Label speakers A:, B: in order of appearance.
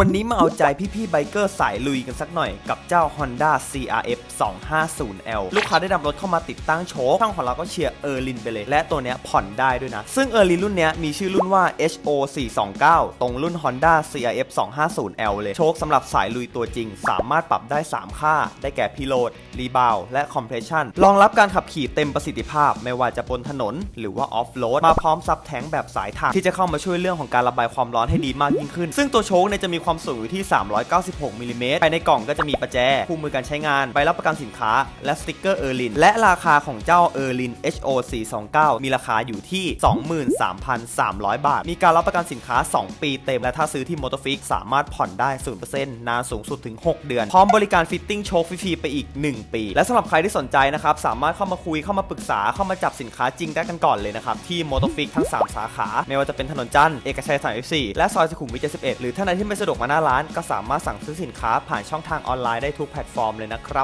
A: วันนี้มาเอาใจพี่ๆไบเกอร์สายลุยกันสักหน่อยกับเจ้า Honda CRF 250L ลูกค้าได้นำรถเข้ามาติดตั้งโชคช่างของเราก็เชียร์เออร์ลินไปเลย และตัวเนี้ยผ่อนได้ด้วยนะ ซึ่งเออร์ลินรุ่นเนี้ยมีชื่อรุ่นว่า HO 429ตรงรุ่น Honda CRF 250L เลย โชคสำหรับสายลุยตัวจริง สามารถปรับได้ 3 ค่า ได้แก่พิโลดรีบาวและคอมเพรสชันรองรับการขับขี่เต็มประสิทธิภาพ ไม่ว่าจะบนถนน หรือว่าออฟโรดมาพร้อมซับแท้งแบบสายถักที่จะเข้ามาช่วยเรื่องของการระบายความร้อนให้ดีมากยิ่งขึ้น ซึ่งตัวโชคเนี่ยจะมีความสูงอยู่ที่ 396มิลลิเมตรภายในกล่องก็จะมีประแจ คู่มือการใช้งาน ใบรับประกันสินค้า และสติกเกอร์เออร์ลิน และราคาของเจ้าเออร์ลิน HO 429 มีราคาอยู่ที่ 23,300 บาท มีการรับประกันสินค้า 2 ปีเต็ม และถ้าซื้อที่มอเตอร์ฟิกสามารถผ่อนได้ 0%นานสูงสุดถึง 6 เดือน พร้อมบริการฟิตติ้งโชคฟรีๆไปอีก 1 ปี และสำหรับใครที่สนใจนะครับ สามารถเข้ามาคุยเข้ามาปรึกษาเข้ามาจับสินค้าจริงได้กันก่อนเลยนะครับ ที่มอเตอร์ฟิกทั้ง 3 สาขา ไม่ว่าจะเป็นถนนจันทร์เอกชัย34และซอยสุขุมวิท71หรือท่านใดที่ไม่สะดวกมาหน้าร้าน ก็สามารถสั่งซื้อสินค้าผ่านช่องทางออนไลน์ได้ทุกแพลตฟอร์มเลยนะครับ